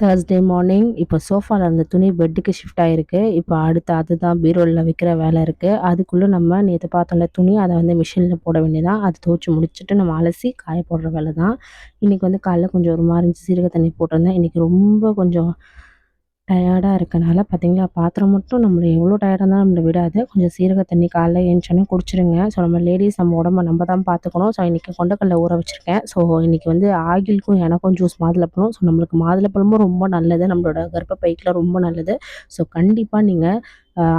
Thursday morning இப்போ சோஃபாவில் இருந்த துணி பெட்டுக்கு ஷிஃப்ட் ஆகிருக்கு இப்போ அடுத்து அதுதான் பீரோலில் வைக்கிற வேலை இருக்குது அதுக்குள்ளே நம்ம நேற்று பார்த்தோம்ல துணி அதை வந்து மிஷினில் போட வேண்டியதான் அது துவச்சி முடிச்சுட்டு நம்ம அலசி காய போடுற வேலை தான் இன்றைக்கி வந்து காலைல கொஞ்சம் ஒரு மாதிரி இருந்துச்சு. சீரக தண்ணி போட்டிருந்தேன். இன்றைக்கி ரொம்ப கொஞ்சம் டயர்டாக இருக்கனால பார்த்தீங்களா பாத்திரம் மட்டும் நம்மளை எவ்வளோ டயர்டாக இருந்தாலும் நம்மளை விடாது. கொஞ்சம் சீரக தண்ணி காலைல ஏழுச்சோன்னே குடிச்சிருங்க. ஸோ நம்ம லேடிஸ் நம்ம உடம்ப நம்ம தான் பார்த்துக்கணும் ஸோ இன்றைக்கி கொண்டக்கடலை ஊற வச்சுருக்கேன். ஸோ இன்றைக்கி வந்து ஆகிலுக்கும் எனக்கும் ஜூஸ் மாதுளப்பழம் ஸோ நம்மளுக்கு மாதுளப்பழமும் ரொம்ப நல்லது. நம்மளோட கர்ப்பப்பைக்கில் ரொம்ப நல்லது. ஸோ கண்டிப்பாக நீங்கள்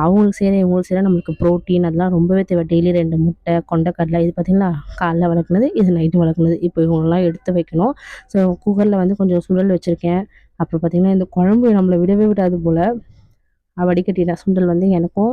அவங்களுக்கு செய்கிற இவங்களுக்கு செய்கிற நம்மளுக்கு ப்ரோட்டீன் அதெல்லாம் ரொம்பவே தேவை. டெய்லி ரெண்டு முட்டை கொண்டக்கடலை இது பார்த்திங்களா காலைல வளர்க்குனது இது நைட்டு வளர்க்குனது. இப்போ இவங்களெலாம் எடுத்து வைக்கணும். ஸோ குக்கரில் வந்து கொஞ்சம் சுழல் வச்சுருக்கேன். அப்புறம் பார்த்திங்கன்னா இந்த குழம்பு நம்மளை விடவே விடாது போல். வடிகட்டின சுண்டல் வந்து எனக்கும்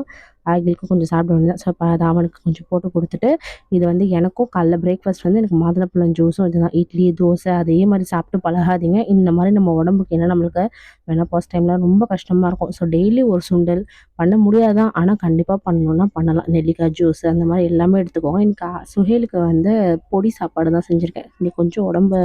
ஆகிலுக்கும் கொஞ்சம் சாப்பிட வேண்டியதான் ஸோ அப்போ அதை அவனுக்கு கொஞ்சம் போட்டு கொடுத்துட்டு இது வந்து எனக்கும் காலைல பிரேக்ஃபாஸ்ட் வந்து எனக்கு மாதுளப்பழம் ஜூஸும் இதுதான். இட்லி தோசை அதே மாதிரி சாப்பிட்டு பழகாதீங்க. இந்த மாதிரி நம்ம உடம்புக்கு என்ன நம்மளுக்கு வேணா ஃபர்ஸ்ட் டைம்லாம் ரொம்ப கஷ்டமாக இருக்கும். ஸோ டெய்லி ஒரு சுண்டல் பண்ண முடியாதான். ஆனால் கண்டிப்பாக பண்ணணுன்னா பண்ணலாம். நெல்லிக்காய் ஜூஸ் அந்த மாதிரி எல்லாமே எடுத்துக்கோங்க. இன்னைக்கு சுஹேலுக்கு வந்து பொடி சாப்பாடு தான் செஞ்சுருக்கேன். இன்னைக்கு கொஞ்சம் உடம்பு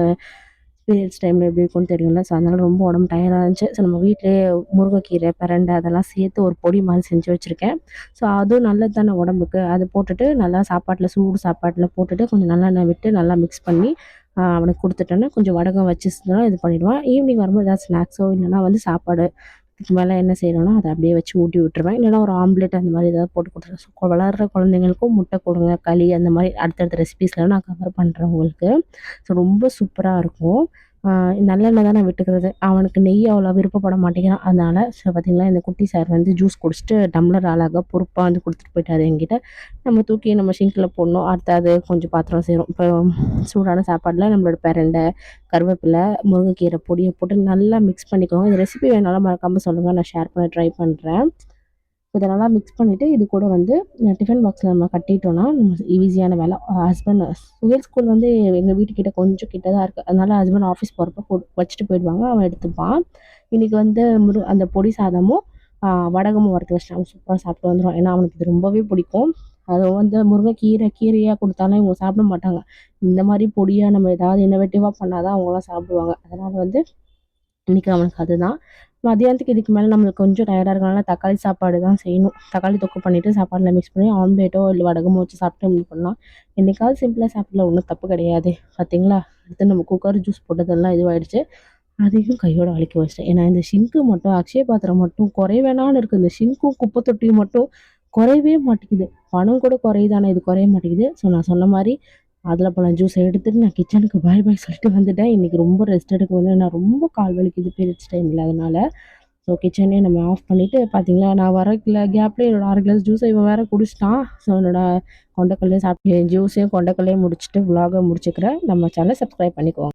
பீரியட்ஸ் டைமில் எப்படி இருக்கும்னு தெரியும்ல. ஸோ அதனால் ரொம்ப உடம்பு டயர்டாக இருந்துச்சு. ஸோ நம்ம வீட்டிலேயே முருங்கைக்கீரை பிரண்டை அதெல்லாம் சேர்த்து ஒரு பொடி மாதிரி செஞ்சு வச்சுருக்கேன். ஸோ அதுவும் நல்லது தானே உடம்புக்கு. அது போட்டுட்டு நல்லா சாப்பாட்டில் சூடு சாப்பாட்டில் போட்டுட்டு கொஞ்சம் நல்லெண்ணெய் விட்டு நல்லா மிக்ஸ் பண்ணி அவனுக்கு கொடுத்துட்டோன்னா கொஞ்சம் வடகம் வச்சு இது பண்ணிவிடுவான் ஈவினிங் வரும்போது ஏதாவது ஸ்நாக்ஸோ இல்லைன்னா வந்து சாப்பாடு. வலை மேலே என்ன செய்கிறோன்னா அதை அப்படியே வச்சு ஊட்டி விட்டுருவேன். இல்லைனா ஒரு ஆம்லெட் அந்த மாதிரி ஏதாவது போட்டு கொடுத்துருவேன். ஸோ வளர்கிற குழந்தைங்களுக்கும் முட்டை கொடுங்க களி அந்த மாதிரி அடுத்தடுத்த ரெசிபீஸ்லாம் நான் கவர் பண்ணுறேன் உங்களுக்கு. ஸோ ரொம்ப சூப்பராக இருக்கும். நல்லெண்ணெய் தான் நான் விட்டுக்கிறது. அவனுக்கு நெய் அவ்வளோ விருப்பப்பட மாட்டேங்கிறான் அதனால் ஸோ பார்த்திங்களா இந்த குட்டி சார் வந்து ஜூஸ் குடிச்சிட்டு டம்ளர் அழகாக பொறுப்பாக வந்து கொடுத்துட்டு போயிட்டார் என்கிட்ட. நம்ம தூக்கி நம்ம சிங்கில் போடணும். அடுத்து அது கொஞ்சம் பாத்திரம் சேரும். இப்போ சூடான சாப்பாடில் நம்மளோட பிரண்டை கருவேப்பிலை முருங்கைக்கீரை பொடியை போட்டு நல்லா மிக்ஸ் பண்ணிக்கோங்க. இந்த ரெசிபி வேணாலும் மறக்காமல் சொல்லுங்கள் நான் ஷேர் பண்ண ட்ரை பண்ணுறேன் இதை நல்லா மிக்ஸ் பண்ணிவிட்டு இது கூட வந்து டிஃபன் பாக்ஸில் நம்ம கட்டிட்டோன்னா ஈஸியான வேலை. ஹஸ்பண்ட் சுயல் ஸ்கூல் வந்து எங்கள் வீட்டுக்கிட்ட கொஞ்சம் கிட்ட தான் இருக்குது அதனால் ஹஸ்பண்ட் ஆஃபீஸ் போகிறப்ப வச்சுட்டு போயிடுவாங்க. அவன் எடுத்துப்பான். இன்றைக்கி வந்து முரு அந்த பொடி சாதமும் வடகமும் வறுத்து வச்சுட்டு அவன் சூப்பராக சாப்பிட்டு வந்துடும் ஏன்னா அவனுக்கு இது ரொம்பவே பிடிக்கும். அது வந்து முருங்கைக்கீரை கீரையாக கொடுத்தாலும் இவங்க சாப்பிட மாட்டாங்க. இந்த மாதிரி பொடியாக நம்ம ஏதாவது இன்னோவேட்டிவாக பண்ணால் தான் அவங்களாம் சாப்பிடுவாங்க. அதனால் வந்து இன்றைக்கி அவனுக்கு அதுதான். மதியானத்துக்கு இதுக்கு மேலே நம்மளுக்கு கொஞ்சம் டயர்டாக இருக்கனால தக்காளி சாப்பாடு தான் செய்யணும். தக்காளி தொக்கு பண்ணிவிட்டு சாப்பாடில் மிக்ஸ் பண்ணி ஆம்லேட்டோ இல்லை வடகமோ வச்சு சாப்பிட்டு இது பண்ணலாம் என்றைக்காவது சிம்பிளாக சாப்பிடல ஒன்றும் தப்பு கிடையாது. பார்த்தீங்களா அடுத்து நம்ம குக்கர் ஜூஸ் போட்டதெல்லாம் இதுவாகிடுச்சு அதையும் கையோட அழிக்க வச்சிட்டேன். ஏன்னா இந்த ஷிங்க்கு மட்டும் அக்ஷய பாத்திரம் மட்டும் குறைவேணான்னு இருக்குது இந்த ஷிங்க்கும் குப்பை தொட்டியும் மட்டும் குறையவே மாட்டேங்குது. பணம் கூட குறையுதானே இது குறைய மாட்டேங்குது. ஸோ நான் சொன்ன மாதிரி அதில் பழம் ஜூஸ் எடுத்துகிட்டு நான் கிச்சனுக்கு பாய் பாய் சொல்லிட்டு வந்துட்டேன். இன்றைக்கி ரொம்ப ரெஸ்ட் எடுக்க முடியல நான் ரொம்ப கால் வலிக்குது பீரியட்ஸ் டைமில் அதனால். ஸோ கிச்சனே நம்ம ஆஃப் பண்ணிவிட்டு பார்த்தீங்களா நான் வரக்கில் கேப்பில் என்னோடய அரை கிளாஸ் ஜூஸை இவன் வேறு குடிச்சிட்டான். ஸோ என்னோடய கொண்டக்கல்லையும் சாப்பிட்டு ஜூஸையும் கொண்டக்கல்லையும் முடிச்சுட்டு விலாகை முடிச்சுக்கிறேன். நம்ம சேனலை சப்ஸ்கிரைப் பண்ணிக்குவோம்